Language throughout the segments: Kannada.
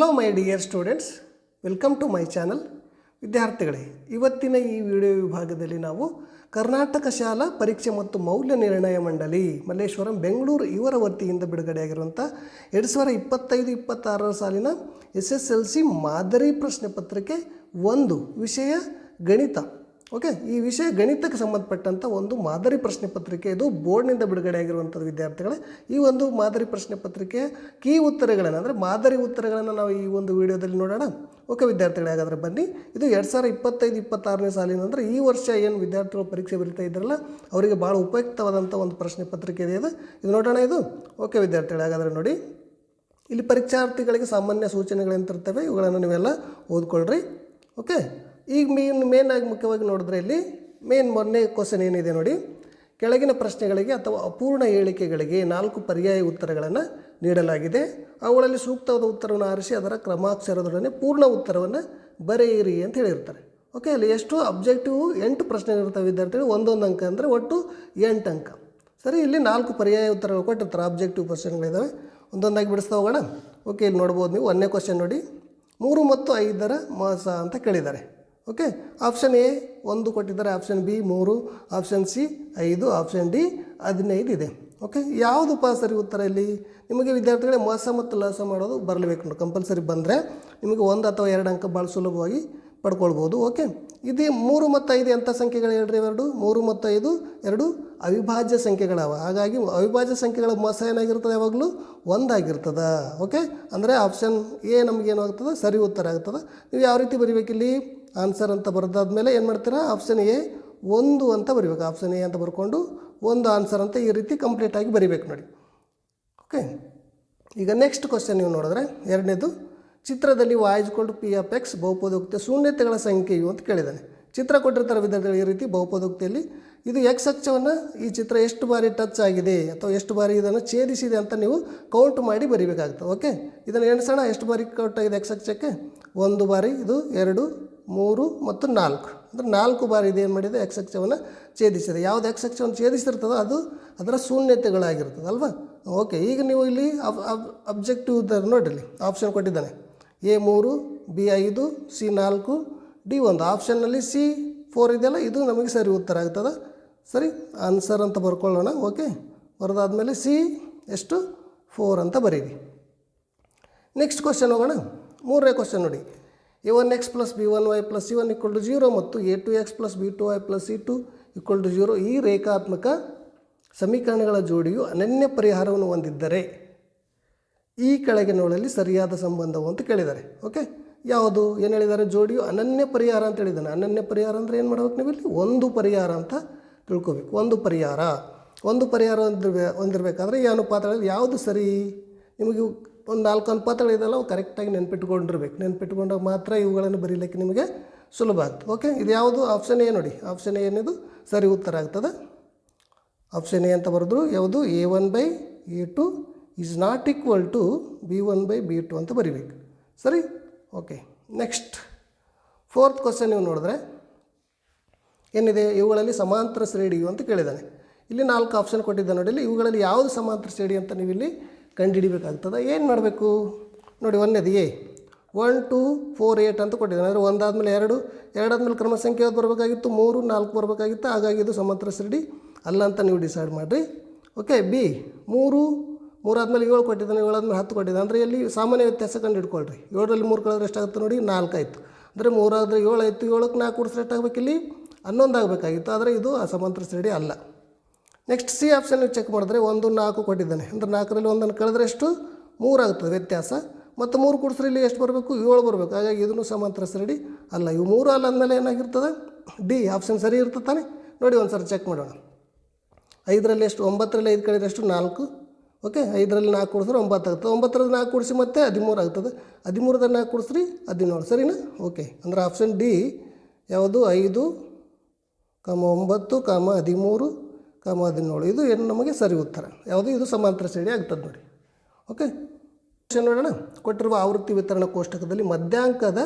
Hello my dear students welcome to my channel ವಿದ್ಯಾರ್ಥಿಗಳೇ, ಇವತ್ತಿನ ಈ ವಿಡಿಯೋ ವಿಭಾಗದಲ್ಲಿ ನಾವು ಕರ್ನಾಟಕ ಶಾಲಾ ಪರೀಕ್ಷೆ ಮತ್ತು ಮೌಲ್ಯ ನಿರ್ಣಯ ಮಂಡಳಿ, ಮಲ್ಲೇಶ್ವರಂ, ಬೆಂಗಳೂರು ಇವರ ವತಿಯಿಂದ ಬಿಡುಗಡೆಯಾಗಿರುವಂಥ ಎರಡು ಸಾವಿರ ಇಪ್ಪತ್ತೈದು, ಇಪ್ಪತ್ತಾರರ ಸಾಲಿನ ಎಸ್ ಎಸ್ ಎಲ್ ಸಿ ಮಾದರಿ ಪ್ರಶ್ನೆ ಪತ್ರಿಕೆ ಒಂದು ವಿಷಯ ಗಣಿತ. ಓಕೆ, ಈ ವಿಷಯ ಗಣಿತಕ್ಕೆ ಸಂಬಂಧಪಟ್ಟಂಥ ಒಂದು ಮಾದರಿ ಪ್ರಶ್ನೆ ಪತ್ರಿಕೆ, ಇದು ಬೋರ್ಡ್ನಿಂದ ಬಿಡುಗಡೆಯಾಗಿರುವಂಥದ್ದು ವಿದ್ಯಾರ್ಥಿಗಳೇ. ಈ ಒಂದು ಮಾದರಿ ಪ್ರಶ್ನೆ ಪತ್ರಿಕೆಯ ಕೀ ಉತ್ತರಗಳನ್ನು, ಅಂದರೆ ಮಾದರಿ ಉತ್ತರಗಳನ್ನು ನಾವು ಈ ಒಂದು ವಿಡಿಯೋದಲ್ಲಿ ನೋಡೋಣ. ಓಕೆ, ವಿದ್ಯಾರ್ಥಿಗಳೇ, ಹಾಗಾದರೆ ಬನ್ನಿ. ಇದು ಎರಡು ಸಾವಿರ ಇಪ್ಪತ್ತೈದು, ಇಪ್ಪತ್ತಾರನೇ ಸಾಲಿನ ಅಂದರೆ ಈ ವರ್ಷ ಏನು ವಿದ್ಯಾರ್ಥಿಗಳು ಪರೀಕ್ಷೆ ಬರೀತಾ ಇದ್ರಲ್ಲ, ಅವರಿಗೆ ಭಾಳ ಉಪಯುಕ್ತವಾದಂಥ ಒಂದು ಪ್ರಶ್ನೆ ಪತ್ರಿಕೆ ಇದೆ ಇದು. ಇದು ನೋಡೋಣ ಇದು. ಓಕೆ, ವಿದ್ಯಾರ್ಥಿಗಳೇ, ಹಾಗಾದರೆ ನೋಡಿ. ಇಲ್ಲಿ ಪರೀಕ್ಷಾರ್ಥಿಗಳಿಗೆ ಸಾಮಾನ್ಯ ಸೂಚನೆಗಳೆಂತಿರ್ತವೆ ಇವುಗಳನ್ನು ನೀವೆಲ್ಲ ಓದ್ಕೊಳ್ರಿ. ಓಕೆ ಈಗ ಮೇನ್ ಮೇನ್ ಆಗಿ ಮುಖ್ಯವಾಗಿ ನೋಡಿದ್ರೆ ಇಲ್ಲಿ ಮೇನ್ ಮೊನ್ನೆ ಕ್ವಶನ್ ಏನಿದೆ ನೋಡಿ. ಕೆಳಗಿನ ಪ್ರಶ್ನೆಗಳಿಗೆ ಅಥವಾ ಅಪೂರ್ಣ ಹೇಳಿಕೆಗಳಿಗೆ ನಾಲ್ಕು ಪರ್ಯಾಯ ಉತ್ತರಗಳನ್ನು ನೀಡಲಾಗಿದೆ. ಅವುಗಳಲ್ಲಿ ಸೂಕ್ತವಾದ ಉತ್ತರವನ್ನು ಆರಿಸಿ ಅದರ ಕ್ರಮಾಕ್ಷರದೊಡನೆ ಪೂರ್ಣ ಉತ್ತರವನ್ನು ಬರೆಯಿರಿ ಅಂತ ಹೇಳಿರ್ತಾರೆ. ಓಕೆ ಅಲ್ಲಿ ಎಷ್ಟು ಅಬ್ಜೆಕ್ಟಿವ್ ಎಂಟು ಪ್ರಶ್ನೆಗಳಿರ್ತವೆ ವಿದ್ಯಾರ್ಥಿಗಳು. ಒಂದೊಂದು ಅಂಕ ಅಂದರೆ ಒಟ್ಟು ಎಂಟು ಅಂಕ. ಸರಿ, ಇಲ್ಲಿ ನಾಲ್ಕು ಪರ್ಯಾಯ ಉತ್ತರಗಳು ಕೊಟ್ಟಿರ್ತಾರೆ. ಆಬ್ಜೆಕ್ಟಿವ್ ಕ್ವಶನ್ಗಳಿದ್ದಾವೆ ಒಂದೊಂದಾಗಿ ಬಿಡಿಸ್ತಾ ಹೋಗೋಣ. ಓಕೆ ಇಲ್ಲಿ ನೋಡ್ಬೋದು ನೀವು. ಒಂದನೇ ಕ್ವಶನ್ ನೋಡಿ. ಮೂರು ಮತ್ತು ಐದರ ಮಾಸ ಅಂತ ಕೇಳಿದ್ದಾರೆ. ಓಕೆ ಆಪ್ಷನ್ ಎ ಒಂದು ಕೊಟ್ಟಿದ್ದಾರೆ. ಆಪ್ಷನ್ ಬಿ ಮೂರು. ಆಪ್ಷನ್ ಸಿ ಐದು. ಆಪ್ಷನ್ ಡಿ ಹದಿನೈದು ಇದೆ. ಓಕೆ ಯಾವುದು ಸರಿ ಉತ್ತರ ಇಲ್ಲಿ? ನಿಮಗೆ ವಿದ್ಯಾರ್ಥಿಗಳೇ ಮೋಸ ಮತ್ತು ಲಾಸ ಮಾಡೋದು ಬರಲೇಬೇಕು ನೋಡಿ. ಕಂಪಲ್ಸರಿ ಬಂದರೆ ನಿಮಗೆ ಒಂದು ಅಥವಾ ಎರಡು ಅಂಕ ಭಾಳ ಸುಲಭವಾಗಿ ಪಡ್ಕೊಳ್ಬೋದು. ಓಕೆ ಇದು ಮೂರು ಮತ್ತು ಐದು ಎಂಥ ಸಂಖ್ಯೆಗಳು ಹೇಳ್ರಿ ಎರಡು ಮೂರು ಮತ್ತು ಐದು, ಎರಡು ಅವಿಭಾಜ್ಯ ಸಂಖ್ಯೆಗಳವ. ಹಾಗಾಗಿ ಅವಿಭಾಜ್ಯ ಸಂಖ್ಯೆಗಳ ಮೋಸ ಏನಾಗಿರ್ತದೆ ಯಾವಾಗಲೂ? ಒಂದಾಗಿರ್ತದೆ. ಓಕೆ ಅಂದರೆ ಆಪ್ಷನ್ ಎ ನಮಗೇನಾಗ್ತದೆ ಸರಿ ಉತ್ತರ ಆಗ್ತದೆ. ನೀವು ಯಾವ ರೀತಿ ಬರಿಬೇಕಿಲ್ಲಿ? ಆನ್ಸರ್ ಅಂತ ಬರೆದಾದ್ಮೇಲೆ ಏನು ಮಾಡ್ತೀರಾ? ಆಪ್ಷನ್ ಎ ಒಂದು ಅಂತ ಬರಿಬೇಕು. ಆಪ್ಷನ್ ಎ ಅಂತ ಬರ್ಕೊಂಡು ಒಂದು ಆನ್ಸರ್ ಅಂತ ಈ ರೀತಿ ಕಂಪ್ಲೀಟಾಗಿ ಬರಿಬೇಕು ನೋಡಿ. ಓಕೆ ಈಗ ನೆಕ್ಸ್ಟ್ ಕ್ವಶನ್ ನೀವು ನೋಡಿದ್ರೆ ಎರಡನೇದು, ಚಿತ್ರದಲ್ಲಿ ವಾಯ್ಸ್ಕೊಂಡು ಪಿ ಎಫ್ ಎಕ್ಸ್ ಬಹುಪದೋಕ್ತಿಯ ಶೂನ್ಯತೆಗಳ ಸಂಖ್ಯೆಯು ಅಂತ ಕೇಳಿದ್ದಾನೆ. ಚಿತ್ರ ಕೊಟ್ಟಿರ್ತಾರೆ ವಿದ್ಯಾರ್ಥಿಗಳು ಈ ರೀತಿ ಬಹುಪದೋಕ್ತಿಯಲ್ಲಿ. ಇದು ಎಕ್ಸ್ ಅಕ್ಷವನ್ನು ಈ ಚಿತ್ರ ಎಷ್ಟು ಬಾರಿ ಟಚ್ ಆಗಿದೆ ಅಥವಾ ಎಷ್ಟು ಬಾರಿ ಇದನ್ನು ಛೇದಿಸಿದೆ ಅಂತ ನೀವು ಕೌಂಟ್ ಮಾಡಿ ಬರಿಬೇಕಾಗ್ತದೆ ಓಕೆ ಇದನ್ನು ಎಣಿಸೋಣ. ಎಷ್ಟು ಬಾರಿ ಕೌಂಟ್ ಆಗಿದೆ ಎಕ್ಸ್ ಅಕ್ಷಕ್ಕೆ? ಒಂದು ಬಾರಿ. ಇದು ಎರಡು ಮೂರು ಮತ್ತು ನಾಲ್ಕು. ಅಂದರೆ ನಾಲ್ಕು ಬಾರಿ ಇದೇನು ಮಾಡಿದೆ? ಎಕ್ಸ್ ಅಕ್ಷವನ್ನು ಛೇದಿಸಿದೆ. ಯಾವುದು ಎಕ್ಸ್ ಅಕ್ಷವನ್ನು ಛೇದಿಸಿರ್ತದೋ ಅದು ಅದರ ಶೂನ್ಯತೆಗಳಾಗಿರ್ತದೆ, ಅಲ್ವಾ? ಓಕೆ ಈಗ ನೀವು ಇಲ್ಲಿ ಅಬ್ ಅಬ್ ಅಬ್ಜೆಕ್ಟಿವ್ ನೋಡಿರಿ. ಆಪ್ಷನ್ ಕೊಟ್ಟಿದ್ದಾನೆ. ಎ ಮೂರು ಬಿ ಐದು ಸಿ ನಾಲ್ಕು ಡಿ ಒಂದು. ಆಪ್ಷನ್ನಲ್ಲಿ ಸಿ ಫೋರ್ ಇದೆಯಲ್ಲ, ಇದು ನಮಗೆ ಸರಿ ಉತ್ತರ ಆಗ್ತದೆ. ಸರಿ ಆನ್ಸರ್ ಅಂತ ಬರ್ಕೊಳ್ಳೋಣ. ಓಕೆ ಬರೆದಾದ್ಮೇಲೆ ಸಿ ಎಷ್ಟು? ಫೋರ್ ಅಂತ ಬರೀರಿ. ನೆಕ್ಸ್ಟ್ ಕ್ವಶನ್ ಹೋಗೋಣ. ಮೂರನೇ ಕ್ವಶನ್ ನೋಡಿ. A one X plus B one Y plus C one equal to zero ಮತ್ತು A two X plus B two Y plus C two equal to zero ಈ ರೇಖಾತ್ಮಕ ಸಮೀಕರಣಗಳ ಜೋಡಿಯು ಅನನ್ಯ ಪರಿಹಾರವನ್ನು ಹೊಂದಿದ್ದರೆ ಈ ಕೆಳಗಿನವಳಲ್ಲಿ ಸರಿಯಾದ ಸಂಬಂಧವು ಅಂತ ಕೇಳಿದ್ದಾರೆ ಓಕೆ ಯಾವುದು? ಏನು ಹೇಳಿದ್ದಾರೆ? ಜೋಡಿಯು ಅನನ್ಯ ಪರಿಹಾರ ಅಂತ ಹೇಳಿದ್ದಾನೆ. ಅನನ್ಯ ಪರಿಹಾರ ಅಂದರೆ ಏನು ಮಾಡ್ಬೇಕು ನೀವು ಇಲ್ಲಿ? ಒಂದು ಪರಿಹಾರ ಅಂತ ತಿಳ್ಕೋಬೇಕು. ಒಂದು ಪರಿಹಾರ. ಒಂದು ಪರಿಹಾರ ಹೊಂದಿರ್ಬೇ ಹೊಂದಿರಬೇಕಾದ್ರೆ ಈ ಅನುಪಾತಗಳಲ್ಲಿ ಯಾವುದು ಸರಿ? ನಿಮಗೆ ಒಂದು ನಾಲ್ಕು ಅನುಪಾತಗಳಿದೆಲ್ಲ ಅವು ಕರೆಕ್ಟಾಗಿ ನೆನ್ಪಿಟ್ಕೊಂಡಿರ್ಬೇಕು. ನೆನ್ಪಿಟ್ಕೊಂಡಾಗ ಮಾತ್ರ ಇವುಗಳನ್ನು ಬರೀಲಿಕ್ಕೆ ನಿಮಗೆ ಸುಲಭ ಆಗ್ತದೆ. ಓಕೆ ಇದು ಯಾವುದು? ಆಪ್ಷನ್ ಎ ನೋಡಿ. ಆಪ್ಷನ್ ಎ ಏನಿದು? ಸರಿ ಉತ್ತರ ಆಗ್ತದೆ. ಆಪ್ಷನ್ ಎ ಅಂತ ಬರೆದ್ರು ಯಾವುದು? A one by A two is not equal to B one by B two ಅಂತ ಬರಿಬೇಕು. ಸರಿ? ಓಕೆ ನೆಕ್ಸ್ಟ್ ಫೋರ್ತ್ ಕ್ವಶನ್ ನೀವು ನೋಡಿದ್ರೆ ಏನಿದೆ? ಇವುಗಳಲ್ಲಿ ಸಮಾಂತರ ಶ್ರೇಣಿಯು ಅಂತ ಕೇಳಿದ್ದಾನೆ. ಇಲ್ಲಿ ನಾಲ್ಕು ಆಪ್ಷನ್ ಕೊಟ್ಟಿದ್ದ ನೋಡಿ. ಇಲ್ಲಿ ಇವುಗಳಲ್ಲಿ ಯಾವುದು ಸಮಾಂತರ ಶ್ರೇಣಿ ಅಂತ ನೀವು ಇಲ್ಲಿ ಕಂಡುಹಿಡಿಬೇಕಾಗ್ತದೆ ಏನು ಮಾಡಬೇಕು? ನೋಡಿ ಒಂದೇದು A one two four eight ಅಂತ ಕೊಟ್ಟಿದ್ದಾನೆ. ಅಂದರೆ ಒಂದಾದಮೇಲೆ ಎರಡು, ಎರಡಾದ್ಮೇಲೆ ಕ್ರಮ ಸಂಖ್ಯೆ ಯಾವ್ದು ಬರಬೇಕಾಗಿತ್ತು? ಮೂರು, ನಾಲ್ಕು ಬರಬೇಕಾಗಿತ್ತು. ಹಾಗಾಗಿ ಇದು ಸಮತ್ರ ಶ್ರೇಣಿ ಅಲ್ಲ ಅಂತ ನೀವು ಡಿಸೈಡ್ ಮಾಡಿರಿ. ಓಕೆ ಬಿ ಮೂರು, ಮೂರಾದ್ಮೇಲೆ ಏಳು ಕೊಟ್ಟಿದ್ದಾನೆ. ಏಳಾದ್ಮೇಲೆ ಹತ್ತು ಕೊಟ್ಟಿದ್ದಾನೆ. ಅಂದರೆ ಇಲ್ಲಿ ಸಾಮಾನ್ಯ ವ್ಯತ್ಯಾಸ ಕಂಡು ಹಿಡ್ಕೊಳ್ರಿ ಏಳರಲ್ಲಿ ಮೂರು ಕಳೆದ್ರೆ ಎಷ್ಟಾಗುತ್ತೆ ನೋಡಿ? ನಾಲ್ಕು ಆಯಿತು. ಅಂದರೆ ಮೂರಾದರೆ ಏಳು ಆಯಿತು. ಏಳಕ್ಕೆ ನಾಲ್ಕು ಕೂಡಿಸ್ರೆ ಇಲ್ಲಿ ಹನ್ನೊಂದು ಆಗಬೇಕಾಗಿತ್ತು. ಆದರೆ ಇದು ಅಸಮಂತ್ರ ಶ್ರೇಣಿ ಅಲ್ಲ. ನೆಕ್ಸ್ಟ್ ಸಿ ಆಪ್ಷನ್ ಚೆಕ್ ಮಾಡಿದ್ರೆ ಒಂದು, ನಾಲ್ಕು ಕೊಟ್ಟಿದ್ದಾನೆ. ಅಂದರೆ ನಾಲ್ಕರಲ್ಲಿ ಒಂದನ್ನು ಕಳೆದ್ರೆ ಎಷ್ಟು? ಮೂರು ಆಗ್ತದೆ ವ್ಯತ್ಯಾಸ. ಮತ್ತು ಮೂರು ಕೂಡಿಸ್ರೆ ಇಲ್ಲಿ ಎಷ್ಟು ಬರಬೇಕು? ಏಳು ಬರಬೇಕು. ಹಾಗಾಗಿ ಇದನ್ನು ಸಮಾಂತರ ಸರಡಿ. ಅಲ್ಲ, ಇವು ಮೂರು ಅಲ್ಲ ಅಂದಮೇಲೆ ಏನಾಗಿರ್ತದೆ? ಡಿ ಆಪ್ಷನ್ ಸರಿ ಇರ್ತದೆ ತಾನೆ? ನೋಡಿ ಒಂದು ಸರಿ ಚೆಕ್ ಮಾಡೋಣ. ಐದರಲ್ಲಿ ಎಷ್ಟು? ಒಂಬತ್ತರಲ್ಲಿ ಐದು ಕಡೆ ಎಷ್ಟು? ನಾಲ್ಕು. ಓಕೆ ಐದರಲ್ಲಿ ನಾಲ್ಕು ಕೊಡಿಸ್ರೆ ಒಂಬತ್ತು ಆಗ್ತದೆ. ಒಂಬತ್ತರಲ್ಲಿ ನಾಲ್ಕು ಕೊಡಿಸಿ ಮತ್ತೆ ಹದಿಮೂರು ಆಗ್ತದೆ. ಹದಿಮೂರದಲ್ಲಿ ನಾಲ್ಕು ಕೊಡಿಸ್ರಿ, ಹದಿನೇಳು. ಸರಿನಾ? ಓಕೆ ಅಂದರೆ ಆಪ್ಷನ್ ಡಿ ಯಾವುದು? ಐದು, ಕಾಮ ಒಂಬತ್ತು, ಕಾಮ ಹದಿಮೂರು ಕಾಮ ಹದಿನೇಳು ಇದು ಏನು ನಮಗೆ ಸರಿ ಉತ್ತರ. ಯಾವುದು ಇದು ಸಮಾಂತರ ಶ್ರೇಣಿ ಆಗ್ತದೆ ನೋಡಿ. ಓಕೆ ನೋಡೋಣ. ಕೊಟ್ಟಿರುವ ಆವೃತ್ತಿ ವಿತರಣಾ ಕೋಷ್ಟಕದಲ್ಲಿ ಮಧ್ಯಾಂಕದ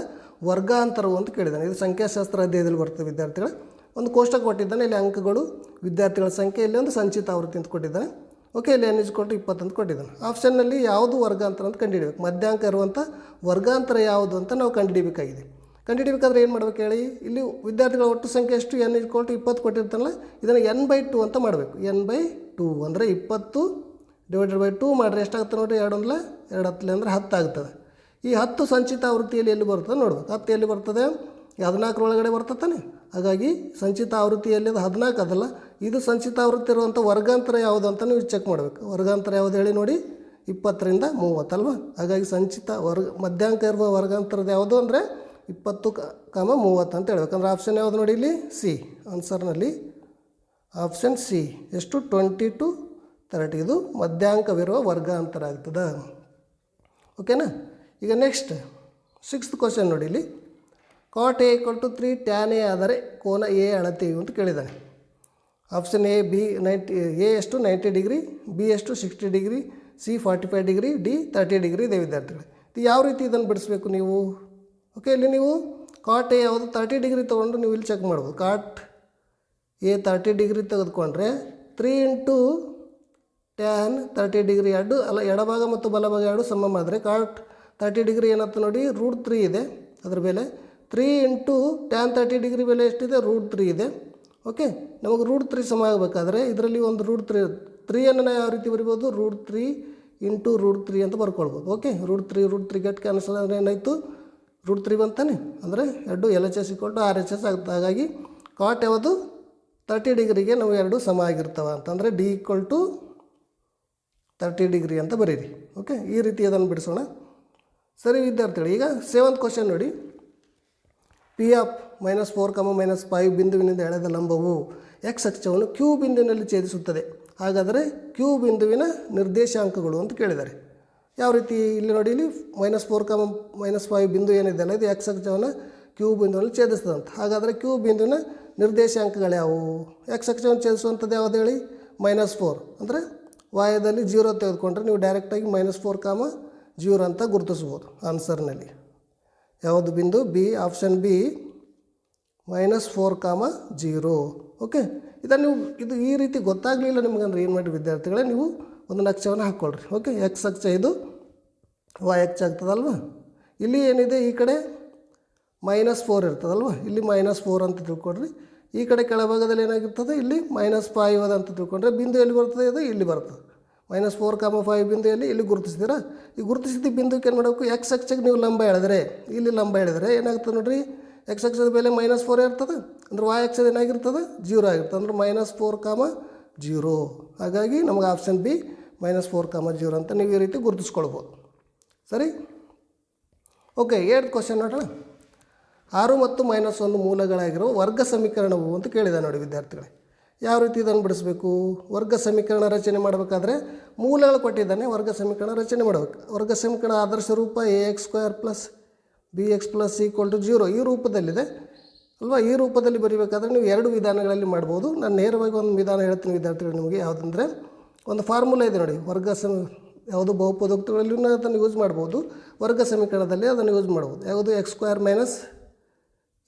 ವರ್ಗಾಂತರವು ಅಂತ ಕೇಳಿದ್ದಾನೆ. ಇದು ಸಂಖ್ಯಾಶಾಸ್ತ್ರ ಅಧ್ಯಾಯದಲ್ಲಿ ಬರ್ತದೆ ವಿದ್ಯಾರ್ಥಿಗಳ. ಒಂದು ಕೋಷ್ಟಕ ಕೊಟ್ಟಿದ್ದಾನೆ. ಇಲ್ಲಿ ಅಂಕಗಳು ವಿದ್ಯಾರ್ಥಿಗಳ ಸಂಖ್ಯೆ, ಇಲ್ಲಿ ಒಂದು ಸಂಚಿತ ಆವೃತ್ತಿ ಅಂತ ಕೊಟ್ಟಿದ್ದಾನೆ. ಓಕೆ ಇಲ್ಲಿ ಎನ್ ಇಪ್ಪತ್ತು ಇಪ್ಪತ್ತಂತ ಕೊಟ್ಟಿದ್ದಾನೆ. ಆಪ್ಷನ್ನಲ್ಲಿ ಯಾವುದು ವರ್ಗಾಂತರ ಅಂತ ಕಂಡುಹಿಡಬೇಕು. ಮಧ್ಯಾಂಕ ಇರುವಂಥ ವರ್ಗಾಂತರ ಯಾವುದು ಅಂತ ನಾವು ಕಂಡುಹಿಡಿಬೇಕಾಗಿದೆ. ಕಂಡುಹಿಡಬೇಕಾದ್ರೆ ಏನು ಮಾಡ್ಬೇಕು ಹೇಳಿ? ಇಲ್ಲಿ ವಿದ್ಯಾರ್ಥಿಗಳ ಒಟ್ಟು ಸಂಖ್ಯೆ ಎಷ್ಟು? ಎನ್ ಇಟ್ಕೊಂಡು ಇಪ್ಪತ್ತು ಕೊಟ್ಟಿರ್ತಾನಲ್ಲ ಇದನ್ನು ಎನ್ ಬೈ ಟು ಅಂತ ಮಾಡಬೇಕು. ಎನ್ ಬೈ ಟು ಅಂದರೆ ಇಪ್ಪತ್ತು ಡಿವೈಡೆಡ್ ಬೈ ಟು ಮಾಡಿದ್ರೆ ಎಷ್ಟಾಗುತ್ತೆ ನೋಡಿರಿ? ಎರಡು ಒಂದಲ ಎರಡು ಹತ್ತಲೆ ಅಂದರೆ ಹತ್ತು ಆಗ್ತದೆ. ಈ ಹತ್ತು ಸಂಚಿತ ಆವೃತ್ತಿಯಲ್ಲಿ ಎಲ್ಲಿ ಬರ್ತದೆ ನೋಡ್ಬೇಕು. ಹತ್ತು ಎಲ್ಲಿ ಬರ್ತದೆ? ಹದಿನಾಲ್ಕರೊಳಗಡೆ ಬರ್ತತಾನೆ ಹಾಗಾಗಿ ಸಂಚಿತ ಆವೃತ್ತಿಯಲ್ಲಿ ಅದು ಹದಿನಾಲ್ಕು ಅದಲ್ಲ, ಇದು ಸಂಚಿತ ಆವೃತ್ತಿ ಇರುವಂಥ ವರ್ಗಾಂತರ ಯಾವುದು ಅಂತ ನೀವು ಚೆಕ್ ಮಾಡಬೇಕು. ವರ್ಗಾಂತರ ಯಾವುದು ಹೇಳಿ ನೋಡಿ? ಇಪ್ಪತ್ತರಿಂದ ಮೂವತ್ತಲ್ವ? ಹಾಗಾಗಿ ಸಂಚಿತ ವರ್ಗ ಮಧ್ಯಾಂಕ ಇರುವ ವರ್ಗಾಂತರದ ಯಾವುದು ಅಂದರೆ ಇಪ್ಪತ್ತು ಕಾಮ ಮೂವತ್ತು ಅಂತ ಹೇಳಬೇಕು. ಅಂದ್ರೆ ಆಪ್ಷನ್ ಯಾವುದು ನೋಡಿ ಇಲ್ಲಿ? ಸಿ ಆನ್ಸರ್ನಲ್ಲಿ ಆಪ್ಷನ್ ಸಿ ಎಷ್ಟು? ಟ್ವೆಂಟಿ ಟು ತರ್ಟಿ ಇದು ಮಧ್ಯಾಂಕವಿರುವ ವರ್ಗಾಂತರ ಆಗ್ತದೆ ಓಕೆನಾ ಈಗ ನೆಕ್ಸ್ಟ್ ಸಿಕ್ಸ್ತ್ ಕ್ವಶನ್ ನೋಡಿ ಇಲ್ಲಿ. Cot A equal to three tan A ಆದರೆ ಕೋನ ಎ ಅಳತೆಯು ಅಂತ ಕೇಳಿದ್ದಾನೆ. Option A B ninety A ಎಷ್ಟು? ನೈಂಟಿ ಡಿಗ್ರಿ ಬಿ ಎಷ್ಟು? Sixty degree C forty five degree D thirty degree ಇದೆ, ವಿದ್ಯಾರ್ಥಿಗಳು. ಯಾವ ರೀತಿ ಇದನ್ನು ಬಿಡಿಸ್ಬೇಕು ನೀವು? ಓಕೆ ಇಲ್ಲಿ ನೀವು ಕಾಟ್ ಎ ಯಾವುದು ತರ್ಟಿ ಡಿಗ್ರಿ ತೊಗೊಂಡು ನೀವು ಇಲ್ಲಿ ಚೆಕ್ ಮಾಡ್ಬೋದು. ಕಾಟ್ ಎ ತರ್ಟಿ ಡಿಗ್ರಿ ತೆಗೆದುಕೊಂಡ್ರೆ three into tan thirty degree ಎರಡು, ಅಲ್ಲ ಎಡಭಾಗ ಮತ್ತು ಬಲಭಾಗ ಎರಡು ಸಮ ಮಾಡಿದ್ರೆ ಕಾಟ್ ತರ್ಟಿ ಡಿಗ್ರಿ ಏನಾಯ್ತು ನೋಡಿ ರೂಟ್ ತ್ರೀ ಇದೆ ಅದ್ರ ಬೆಲೆ. Three into tan thirty degree ಬೆಲೆ ಎಷ್ಟಿದೆ? ರೂಟ್ ತ್ರೀ ಇದೆ. ಓಕೆ ನಮಗೆ ರೂಟ್ ತ್ರೀ ಸಮ ಆಗಬೇಕಾದ್ರೆ ಇದರಲ್ಲಿ ಒಂದು ರೂಟ್ ತ್ರೀ ತ್ರೀಯನ್ನು ನಾವು ಯಾವ ರೀತಿ ಬರಿಬೋದು? Root three into root three ಅಂತ ಬರ್ಕೊಳ್ಬೋದು. Okay root three root three get cancel ಅಂದರೆ ಏನಾಯಿತು? ರೂಟ್ ತ್ರೀ ಬಂತಾನೆ. ಅಂದರೆ ಎರಡು L H S equal to R H S ಆಗುತ್ತೆ. ಹಾಗಾಗಿ ಕಾಟ್ ಯಾವುದು? ತರ್ಟಿ ಡಿಗ್ರಿಗೆ ನಾವು ಎರಡು ಸಮ ಆಗಿರ್ತವೆ ಅಂತಂದರೆ D equal to thirty degree ಅಂತ ಬರೀರಿ. ಓಕೆ ಈ ರೀತಿ ಅದನ್ನು ಬಿಡಿಸೋಣ. ಸರಿ ವಿದ್ಯಾರ್ಥಿಗಳು, ಈಗ ಸೆವೆಂತ್ ಕ್ವಶನ್ ನೋಡಿ. P of minus four comma minus five ಬಿಂದುವಿನಿಂದ ಎಳೆದ ಲಂಬವು ಎಕ್ಸ್ ಅಕ್ಷವನ್ನು ಕ್ಯೂ ಬಿಂದುವಿನಲ್ಲಿ ಛೇದಿಸುತ್ತದೆ. ಹಾಗಾದರೆ ಕ್ಯೂ ಬಿಂದುವಿನ ನಿರ್ದೇಶಾಂಕಗಳು ಅಂತ ಕೇಳಿದ್ದಾರೆ. ಯಾವ ರೀತಿ ಇಲ್ಲಿ ನೋಡಿ, ಇಲ್ಲಿ minus four comma minus five ಬಿಂದು ಏನಿದೆ ಇದು ಎಕ್ಸ್ ಅಕ್ಷವನ್ನು ಕ್ಯೂ ಬಿಂದುವನ್ನು ಛೇದಿಸ್ತದಂತ. ಹಾಗಾದರೆ ಕ್ಯೂ ಬಿಂದುವಿನ ನಿರ್ದೇಶಾಂಕಗಳು ಯಾವುವು? ಎಕ್ಸ್ ಅಕ್ಷವನ್ನು ಛೇದಿಸುವಂಥದ್ದು ಯಾವುದು ಹೇಳಿ? ಮೈನಸ್ ಫೋರ್ ಅಂದರೆ ವಾಯದಲ್ಲಿ ಜೀರೋ ತೆಗೆದುಕೊಂಡ್ರೆ ನೀವು ಡೈರೆಕ್ಟಾಗಿ ಮೈನಸ್ ಫೋರ್ ಕಾಮ ಜೀರೋ ಅಂತ ಗುರುತಿಸ್ಬೋದು ಆನ್ಸರ್ನಲ್ಲಿ ಯಾವುದು ಬಿಂದು? B option B minus four comma zero okay ಇದನ್ನು ನೀವು, ಇದು ಈ ರೀತಿ ಗೊತ್ತಾಗಲಿಲ್ಲ ನಿಮಗಂದ್ರೆ ಏನು ಮಾಡಿ ವಿದ್ಯಾರ್ಥಿಗಳೇ? ನೀವು ಒಂದು ನಕ್ಷೆಯನ್ನು ಹಾಕ್ಕೊಳ್ರಿ. ಓಕೆ ಎಕ್ಸ್ ಅಕ್ಷ ಇದು ವಾಯ್ ಎಕ್ಸ್ ಆಗ್ತದಲ್ವ? ಇಲ್ಲಿ ಏನಿದೆ? ಈ ಕಡೆ ಮೈನಸ್ ಫೋರ್ ಇರ್ತದಲ್ವ? ಇಲ್ಲಿ ಮೈನಸ್ ಫೋರ್ ಅಂತ ತಿಳ್ಕೊಡ್ರಿ ಈ ಕಡೆ ಕೆಳಭಾಗದಲ್ಲಿ ಏನಾಗಿರ್ತದೆ? ಇಲ್ಲಿ ಮೈನಸ್ ಫೈವ್ ಅದ ಅಂತ ತಿಳ್ಕೊಂಡ್ರೆ ಬಿಂದು ಎಲ್ಲಿ ಬರ್ತದೆ ಇದು ಇಲ್ಲಿ ಬರ್ತದೆ. ಮೈನಸ್ ಫೋರ್ ಕಾಮ ಫೈವ್ ಬಿಂದು ಎಲ್ಲಿ? ಇಲ್ಲಿ ಗುರುತಿಸಿದ್ದೀರಾ? ಈ ಗುರುತಿಸಿದ ಬಿಂದುಕ್ಕೆ ಏನು ಮಾಡಬೇಕು? ಎಕ್ಸ್ ಅಕ್ಷಕ್ಕೆ ನೀವು ಲಂಬ ಹೇಳಿದ್ರೆ ಇಲ್ಲಿ ಲಂಬ ಹೇಳಿದ್ರೆ ಏನಾಗ್ತದೆ ನೋಡಿರಿ? ಎಕ್ಸ್ ಅಕ್ಷದ ಬೆಲೆ ಮೈನಸ್ ಫೋರ್ ಇರ್ತದೆ. ಅಂದ್ರೆ ವಾಯ್ ಅಕ್ಷದ ಏನಾಗಿರ್ತದೆ? ಜೀರೋ ಆಗಿರ್ತದೆ. ಅಂದ್ರೆ ಮೈನಸ್ ಫೋರ್ ಕಾಮ ಜೀರೋ. ಹಾಗಾಗಿ ನಮಗೆ option B minus four comma zero ಅಂತ ನೀವು ಈ ರೀತಿ ಗುರುತಿಸ್ಕೊಳ್ಬೋದು. ಸರಿ? ಓಕೆ ಏಟ್ ಕ್ವಶನ್ ನೋಡೋಣ ಆರು ಮತ್ತು ಮೈನಸ್ ಒಂದು ಮೂಲಗಳಾಗಿರೋ ವರ್ಗ ಸಮೀಕರಣವು ಅಂತ ಕೇಳಿದೆ ನೋಡಿ ವಿದ್ಯಾರ್ಥಿಗಳೇ. ಯಾವ ರೀತಿ ಇದನ್ನು ಬಿಡಿಸಬೇಕು? ವರ್ಗ ಸಮೀಕರಣ ರಚನೆ ಮಾಡಬೇಕಾದ್ರೆ ಮೂಲಗಳು ಕೊಟ್ಟಿದ್ದಾನೆ, ವರ್ಗ ಸಮೀಕರಣ ರಚನೆ ಮಾಡಬೇಕು. ವರ್ಗ ಸಮೀಕರಣ ಆದರ್ಶ ರೂಪ A X square plus B X plus equal to zero ಈ ರೂಪದಲ್ಲಿದೆ. ಅಲ್ವಾ? ಈ ರೂಪದಲ್ಲಿ ಬರೀಬೇಕಾದ್ರೆ ನೀವು ಎರಡು ವಿಧಾನಗಳಲ್ಲಿ ಮಾಡ್ಬೋದು. ನಾನು ನೇರವಾಗಿ ಒಂದು ವಿಧಾನ ಹೇಳ್ತೀನಿ ವಿದ್ಯಾರ್ಥಿಗಳು ನಿಮಗೆ. ಯಾವುದಂದರೆ ಒಂದು ಫಾರ್ಮುಲಾ ಇದೆ ನೋಡಿ. ವರ್ಗ ಸಮ ಯಾವುದು ಬಹುಪದೋಕ್ತಗಳಲ್ಲಿ ಅದನ್ನು ಯೂಸ್ ಮಾಡ್ಬೋದು. ವರ್ಗ ಸಮೀಕರಣದಲ್ಲಿ ಅದನ್ನು ಯೂಸ್ ಮಾಡ್ಬೋದು. ಯಾವುದು? X square minus